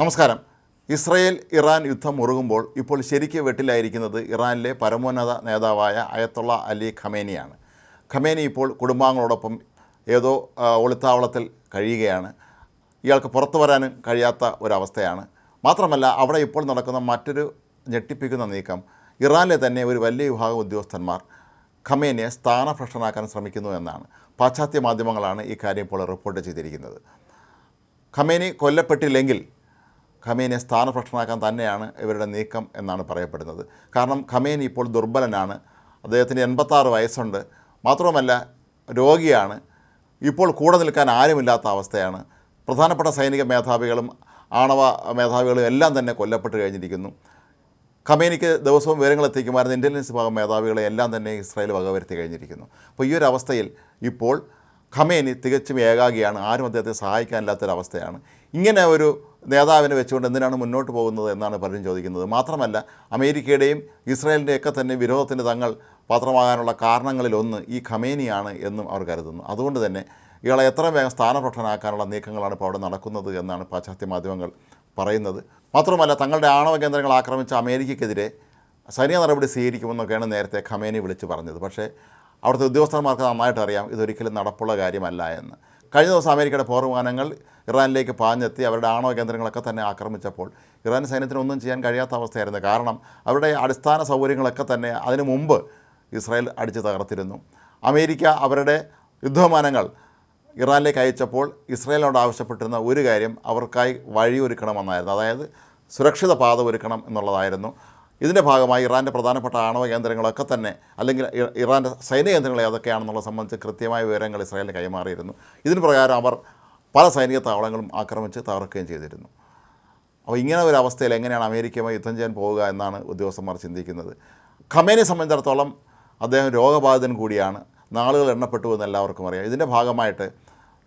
നമസ്കാരം. Israel Iran യുദ്ധം മുറുകുമ്പോൾ ഇപ്പോൾ ശരിക്കും വെട്ടിലായിരിക്കുന്നത് ഇറാനിലെ പരമോന്നത നേതാവായ അയത്തുള്ള അലി ഖമേനിയാണ്. ഖമേനി ഇപ്പോൾ കുടുംബാംഗങ്ങളോടൊപ്പം ഏതോ ഒളിത്താവളത്തിൽ കഴിയുകയാണ്. ഇയാൾക്ക് പുറത്തു വരാനും കഴിയാത്ത ഒരവസ്ഥയാണ്. മാത്രമല്ല അവിടെ ഇപ്പോൾ നടക്കുന്ന മറ്റൊരു ഞെട്ടിപ്പിക്കുന്ന നീക്കം ഇറാനിലെ തന്നെ ഒരു വലിയ വിഭാഗം ഉദ്യോഗസ്ഥന്മാർ ഖമേനിയെ സ്ഥാനഭ്രഷ്ടനാക്കാൻ ശ്രമിക്കുന്നു എന്നാണ്. പാശ്ചാത്യ മാധ്യമങ്ങളാണ് ഈ ഇപ്പോൾ റിപ്പോർട്ട് ചെയ്തിരിക്കുന്നത്. ഖമേനി കൊല്ലപ്പെട്ടില്ലെങ്കിൽ ഖമേനിയെ സ്ഥാനഭ്രഷ്ടനാക്കാൻ തന്നെയാണ് ഇവരുടെ നീക്കം എന്നാണ് പറയപ്പെടുന്നത്. കാരണം ഖമേനി ഇപ്പോൾ ദുർബലനാണ്. അദ്ദേഹത്തിന് എൺപത്താറ് വയസ്സുണ്ട്. മാത്രവുമല്ല രോഗിയാണ്. ഇപ്പോൾ കൂടെ നിൽക്കാൻ ആരുമില്ലാത്ത അവസ്ഥയാണ്. പ്രധാനപ്പെട്ട സൈനിക മേധാവികളും ആണവ മേധാവികളും എല്ലാം തന്നെ കൊല്ലപ്പെട്ട് കഴിഞ്ഞിരിക്കുന്നു. ഖമേനിക്ക് ദിവസവും വിവരങ്ങൾ എത്തിക്കുമായിരുന്ന ഇന്റലിജൻസ് വിഭാഗം മേധാവികളെ എല്ലാം തന്നെ ഇസ്രായേൽ വകവരുത്തി കഴിഞ്ഞിരിക്കുന്നു. അപ്പോൾ ഈ ഒരു അവസ്ഥയിൽ ഇപ്പോൾ ഖമേനി തികച്ചും ഏകാഗിയാണ്. ആരും അദ്ദേഹത്തെ സഹായിക്കാനില്ലാത്തൊരവസ്ഥയാണ്. ഇങ്ങനെ ഒരു നേതാവിനെ വെച്ചുകൊണ്ട് എന്തിനാണ് മുന്നോട്ട് പോകുന്നത് എന്നാണ് പലരും ചോദിക്കുന്നത്. മാത്രമല്ല അമേരിക്കയുടെയും ഇസ്രായേലിന്റെയൊക്കെ തന്നെ വിരോധത്തിന് തങ്ങൾ പാത്രമാകാനുള്ള കാരണങ്ങളിലൊന്ന് ഈ ഖമേനിയാണ് എന്നും അവർ കരുതുന്നു. അതുകൊണ്ട് തന്നെ ഇയാളെ എത്ര വേഗം സ്ഥാനഭ്രഷ്ടനാക്കാനുള്ള നീക്കങ്ങളാണ് ഇപ്പോൾ അവിടെ നടക്കുന്നത് എന്നാണ് പാശ്ചാത്യ മാധ്യമങ്ങൾ പറയുന്നത്. മാത്രമല്ല തങ്ങളുടെ ആണവ കേന്ദ്രങ്ങൾ ആക്രമിച്ച അമേരിക്കയ്ക്കെതിരെ സൈനിക നടപടി സ്വീകരിക്കുമെന്നൊക്കെയാണ് നേരത്തെ ഖമേനി വിളിച്ചു പറഞ്ഞത്. പക്ഷേ അവിടുത്തെ ഉദ്യോഗസ്ഥന്മാർക്ക് നന്നായിട്ട് അറിയാം ഇതൊരിക്കലും നടപ്പുള്ള കാര്യമല്ല എന്ന്. കഴിഞ്ഞ ദിവസം അമേരിക്കയുടെ പോർ വിമാനങ്ങൾ ഇറാനിലേക്ക് പാഞ്ഞെത്തി അവരുടെ ആണവ കേന്ദ്രങ്ങളൊക്കെ തന്നെ ആക്രമിച്ചപ്പോൾ ഇറാൻ സൈന്യത്തിന് ഒന്നും ചെയ്യാൻ കഴിയാത്ത അവസ്ഥയായിരുന്നു. കാരണം അവരുടെ അടിസ്ഥാന സൗകര്യങ്ങളൊക്കെ തന്നെ അതിനു മുമ്പ് ഇസ്രായേൽ അടിച്ചു തകർത്തിരുന്നു. അമേരിക്ക അവരുടെ യുദ്ധവിമാനങ്ങൾ ഇറാനിലേക്ക് അയച്ചപ്പോൾ ഇസ്രായേലിനോട് ആവശ്യപ്പെട്ടിരുന്ന ഒരു കാര്യം അവർക്കായി വഴിയൊരുക്കണമെന്നായിരുന്നു. അതായത് സുരക്ഷിത പാത ഒരുക്കണം എന്നുള്ളതായിരുന്നു. ഇതിന്റെ ഭാഗമായി ഇറാന്റെ പ്രധാനപ്പെട്ട ആണവ കേന്ദ്രങ്ങളൊക്കെ തന്നെ അല്ലെങ്കിൽ ഇറാന്റെ സൈനിക കേന്ദ്രങ്ങൾ ഏതൊക്കെയാണെന്നുള്ള സംബന്ധിച്ച് കൃത്യമായ വിവരങ്ങൾ ഇസ്രായേലിന് കൈമാറിയിരുന്നു. ഇതിന് പ്രകാരം അവർ പല സൈനിക താവളങ്ങളും ആക്രമിച്ച് തകർക്കുകയും ചെയ്തിരുന്നു. അപ്പോൾ ഇങ്ങനെ ഒരു അവസ്ഥയിൽ എങ്ങനെയാണ് അമേരിക്കയുമായി യുദ്ധം ചെയ്യാൻ പോവുക എന്നാണ് ഉദ്യോഗസ്ഥന്മാർ ചിന്തിക്കുന്നത്. ഖമേനെ സംബന്ധിച്ചിടത്തോളം അദ്ദേഹം രോഗബാധിതൻ കൂടിയാണ്. നാളുകൾ എണ്ണപ്പെട്ടു എന്ന് എല്ലാവർക്കും അറിയാം. ഇതിന്റെ ഭാഗമായിട്ട്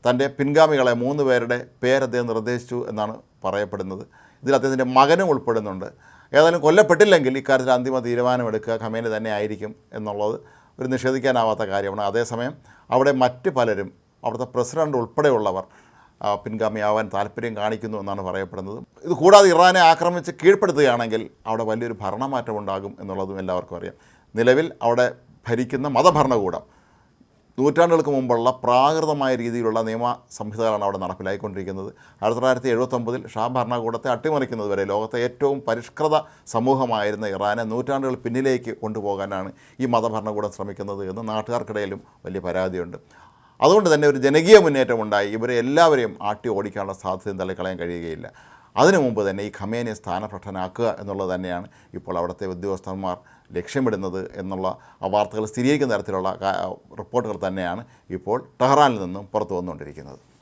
തന്റെ പിൻഗാമികളെ മൂന്ന് പേരുടെ പേര് അദ്ദേഹം നിർദ്ദേശിച്ചു എന്നാണ് പറയപ്പെടുന്നത്. ഇതിൽ അദ്ദേഹത്തിന്റെ മകനും ഉൾപ്പെടുന്നുണ്ട്. ഏതായാലും കൊല്ലപ്പെട്ടില്ലെങ്കിൽ ഇക്കാര്യത്തിൽ അന്തിമ തീരുമാനമെടുക്കുക ഖമേനി തന്നെ ആയിരിക്കും എന്നുള്ളത് ഒരു നിഷേധിക്കാനാവാത്ത കാര്യമാണ്. അതേസമയം അവിടെ മറ്റ് പലരും അവിടുത്തെ പ്രസിഡന്റ് ഉൾപ്പെടെയുള്ളവർ പിൻഗാമിയാവാൻ താല്പര്യം കാണിക്കുന്നു എന്നാണ് പറയപ്പെടുന്നത്. ഇത് കൂടാതെ ഇറാനെ ആക്രമിച്ച് കീഴ്പ്പെടുത്തുകയാണെങ്കിൽ അവിടെ വലിയൊരു ഭരണമാറ്റം ഉണ്ടാകും എന്നുള്ളതും എല്ലാവർക്കും അറിയാം. നിലവിൽ അവിടെ ഭരിക്കുന്ന മതഭരണകൂടം നൂറ്റാണ്ടുകൾക്ക് മുമ്പുള്ള പ്രാകൃതമായ രീതിയിലുള്ള നിയമ സംഹിതകളാണ് അവിടെ നടപ്പിലായിക്കൊണ്ടിരിക്കുന്നത്. ആയിരത്തി തൊള്ളായിരത്തി എഴുപത്തൊമ്പതിൽ ഷാ ഭരണകൂടത്തെ അട്ടിമറിക്കുന്നത് വരെ ലോകത്തെ ഏറ്റവും പരിഷ്കൃത സമൂഹമായിരുന്ന ഇറാനെ നൂറ്റാണ്ടുകൾ പിന്നിലേക്ക് കൊണ്ടുപോകാനാണ് ഈ മതഭരണകൂടം ശ്രമിക്കുന്നത് എന്ന് നാട്ടുകാർക്കിടയിലും വലിയ പരാതിയുണ്ട്. അതുകൊണ്ട് തന്നെ ഒരു ജനകീയ മുന്നേറ്റമുണ്ടായി. ഇവരെ എല്ലാവരെയും ആട്ടി ഓടിക്കാനുള്ള സാധ്യതയും തള്ളിക്കളയാൻ കഴിയുകയില്ല. അതിനു മുമ്പ് തന്നെ ഈ ഖമേനെ സ്ഥാനഭ്രഷ്ടനാക്കുക എന്നുള്ളത് തന്നെയാണ് ഇപ്പോൾ അവിടുത്തെ ഉദ്യോഗസ്ഥന്മാർ ലക്ഷ്യമിടുന്നത് എന്നുള്ള ആ വാർത്തകൾ സ്ഥിരീകരിക്കുന്ന തരത്തിലുള്ള റിപ്പോർട്ടുകൾ തന്നെയാണ് ഇപ്പോൾ ടെഹ്റാനിൽ നിന്നും പുറത്തു വന്നുകൊണ്ടിരിക്കുന്നത്.